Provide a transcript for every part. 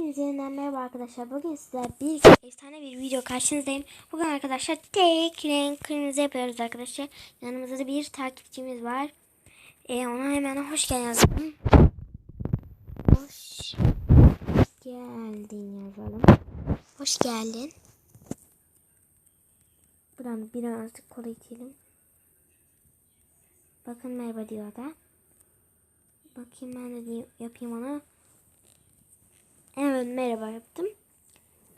Hepinize yeniden merhaba arkadaşlar. Bugün sizler bir efsane bir video karşınızdayım. Bugün arkadaşlar tek renk kırmızı yapıyoruz arkadaşlar. Yanımızda da bir takipçimiz var. Ee, ona hemen hoş geldin yazalım. Hoş geldin yazalım. Hoş geldin. Buradan birazcık kola içelim. Bakın merhaba diyor da. Bakayım ben de yapayım ona. Evet merhaba yaptım.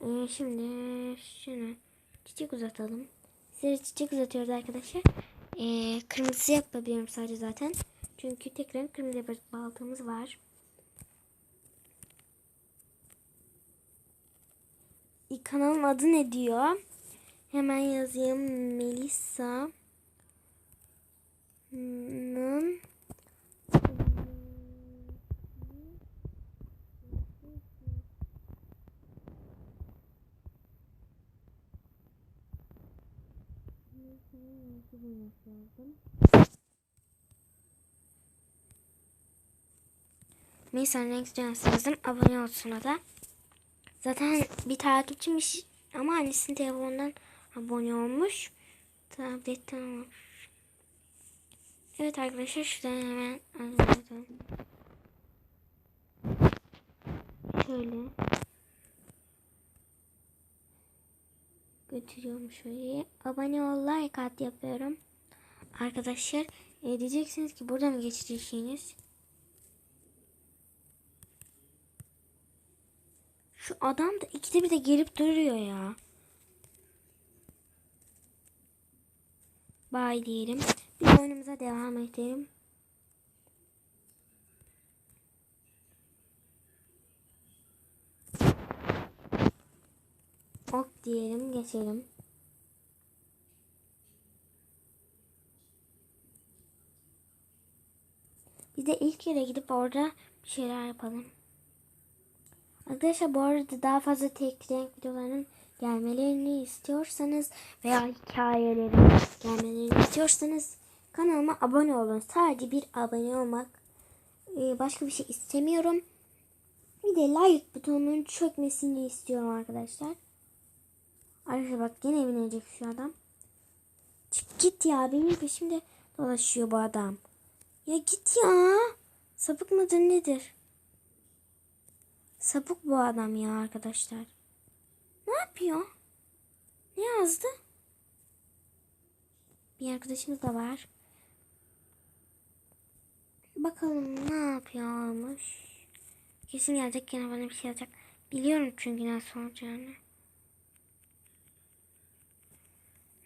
Ee, şimdi şunu çiçek uzatalım. Size çiçek uzatıyoruz arkadaşlar. Ee, kırmızı yapabiliyorum sadece zaten. Çünkü tek renk kırmızı yapacak baltımız var. Kanalın adı ne diyor? Hemen yazayım. Melisa'nın Melisa'nın renk dünyası yazdım. Abone olsun o da. Zaten bir takipçiymiş ama annesinin telefonundan abone olmuş. Tabletten olmuş. Evet arkadaşlar şuradan hemen alalım. Şöyle. Götürüyorum şöyle. Abone ol like at yapıyorum. Arkadaşlar e, diyeceksiniz ki burada mı geçeceksiniz? Şu adam da ikide bir de gelip duruyor ya. Bay diyelim. Bir oyunumuza devam edelim. Ok diyelim geçelim. Bir de ilk yere gidip orada bir şeyler yapalım. Arkadaşlar bu arada daha fazla tek renk videolarının gelmelerini istiyorsanız veya hikayelerin gelmelerini istiyorsanız kanalıma abone olun. Sadece bir abone olmak. Ee, başka bir şey istemiyorum. Bir de like butonunun çökmesini istiyorum arkadaşlar. Arkadaşlar bak yine binecek şu adam. Çık git ya benim peşimde dolaşıyor bu adam. Ya git ya. Sapık mıdır nedir? Sapık bu adam ya arkadaşlar. Ne yapıyor? Ne yazdı? Bir arkadaşımız da var. Bakalım ne yapıyormuş. Kesin gelecek gene bana bir şey yazacak. Biliyorum çünkü nasıl olacağını.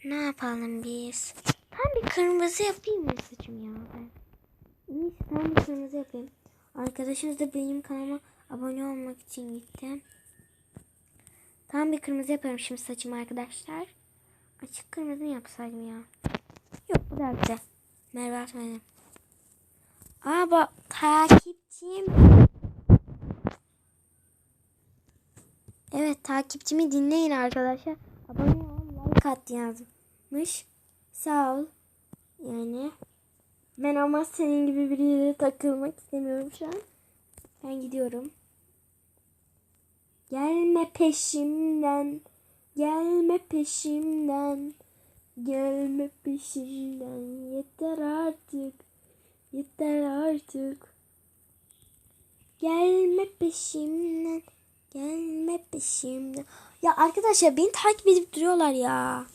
Ne yapalım biz? Tam bir kırmızı yapayım mı saçım ya ben? En iyisi tam bir kırmızı yapayım. Arkadaşınız da benim kanalıma abone olmak için gitti. Tam bir kırmızı yapıyorum şimdi saçımı arkadaşlar. Açık kırmızı mı yapsaydım ya? Yok bu da güzel. Merve atmayalım. Aa bak takipçim. Evet takipçimi dinleyin arkadaşlar. Abone ol like at yazmış. Sağ ol. Yani ben ama senin gibi biriyle takılmak istemiyorum şu an. Ben gidiyorum. Gelme peşimden. Gelme peşimden. Gelme peşimden. Yeter artık. Yeter artık. Gelme peşimden. Gelme peşimden. Ya arkadaşlar beni takip edip duruyorlar ya.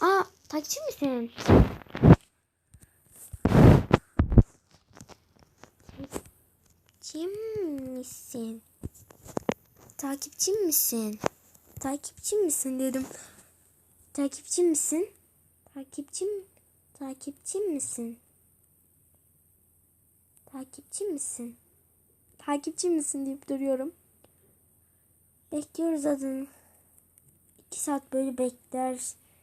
Aa takipçi misin? Takipçim misin? Takipçim misin? Takipçim misin dedim. Takipçim misin? Takipçim takipçim misin? Takipçim misin? Takipçim misin deyip duruyorum. Bekliyoruz adını. İki saat böyle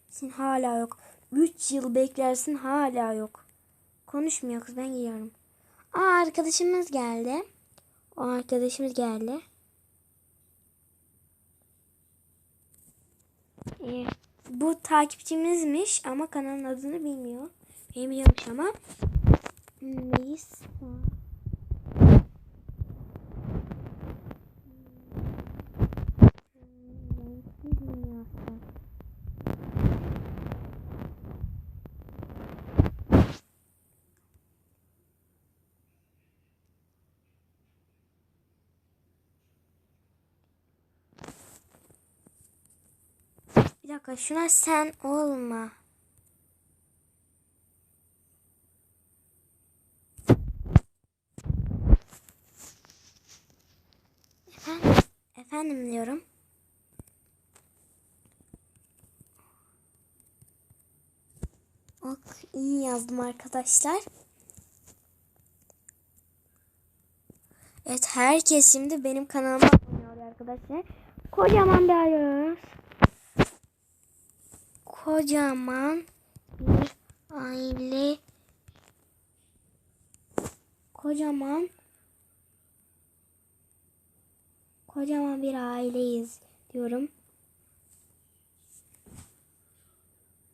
beklersin hala yok. Üç yıl beklersin hala yok. Konuşmuyor kız ben gidiyorum. Aa arkadaşımız geldi. O arkadaşımız geldi. Ee, bu takipçimizmiş ama kanalın adını bilmiyor. Bilmiyormuş ama. Melisa. Bir dakika şuna sen olma. Efendim, efendim diyorum. Ok iyi yazdım arkadaşlar. Evet herkes şimdi benim kanalıma abone oluyor arkadaşlar. Kocaman bir ayrılıyoruz. Kocaman bir aile. Kocaman kocaman bir aileyiz diyorum.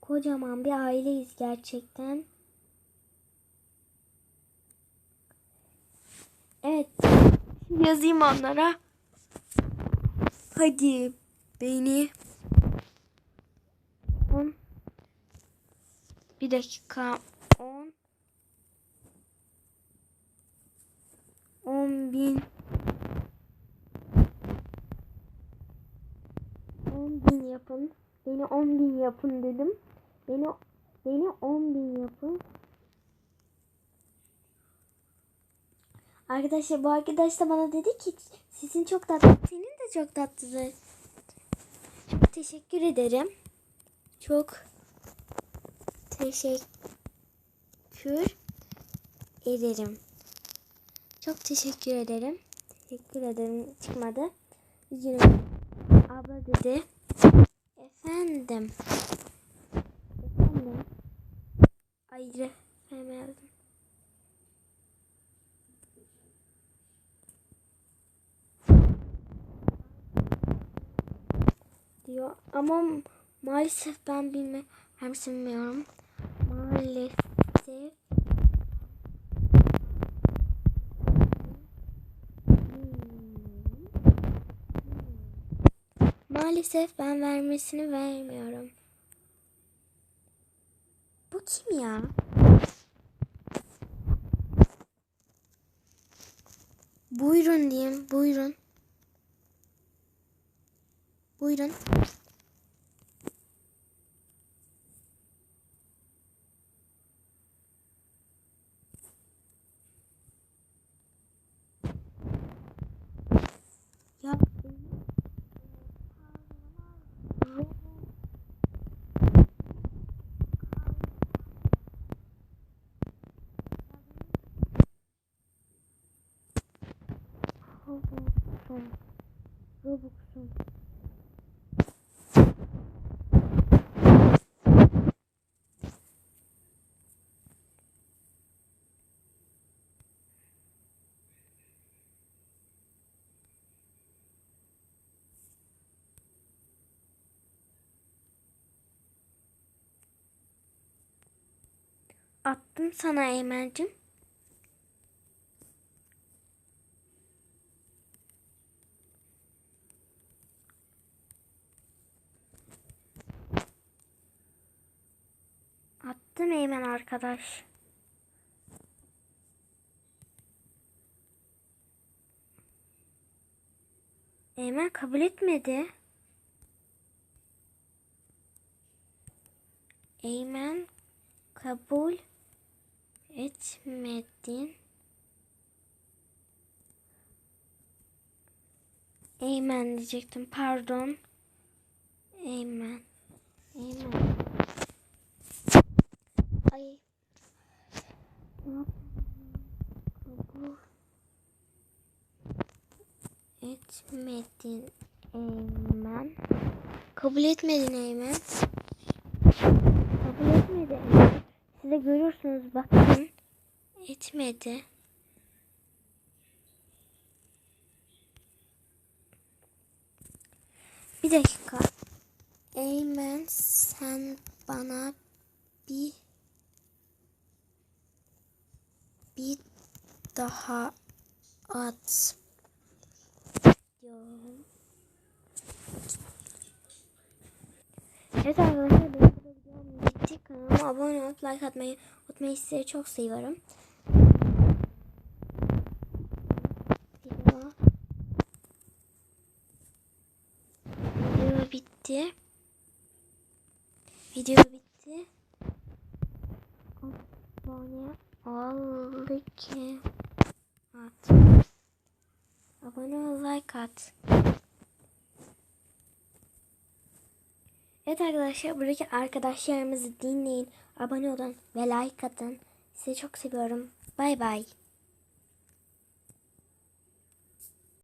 Kocaman bir aileyiz gerçekten. Evet. Yazayım onlara. Hadi beni bir dakika on on bin on bin yapın. Beni on bin yapın dedim. Beni beni on bin yapın. Arkadaşlar bu arkadaş da bana dedi ki sizin çok tatlı, senin de çok tatlıdır. Çok teşekkür ederim. Çok teşekkür ederim. Çok teşekkür ederim. Teşekkür ederim çıkmadı. Üzgünüm. Abla dedi. Efendim. Efendim. Ayrı. Hemen diyor. Ama maalesef ben bilme, hem bilmiyorum. Maalesef Maalesef ben vermesini vermiyorum. Bu kim ya? Buyurun diyeyim, buyurun. Buyurun. Attım sana Eymen'cim. Attım Eymen arkadaş. Eymen kabul etmedi. Eymen kabul etmedin. Eymen diyecektim. Pardon. Eymen. Eymen. Ay. Kabul etmedin Eymen. Kabul etmedin Eymen. Kabul etmedi Size görüyorsunuz bakın. Etmedi. Bir dakika. Eymen sen bana bir bir daha at diyorum. Evet arkadaşlar benim bu videom bitti. Kanalıma abone olup like atmayı unutmayın. Sizleri çok seviyorum. Video bitti. Video bitti. Abone ol ki. At. Abone ol like at. Evet arkadaşlar buradaki arkadaşlarımızı dinleyin. Abone olun ve like atın. Sizi çok seviyorum. Bay bay.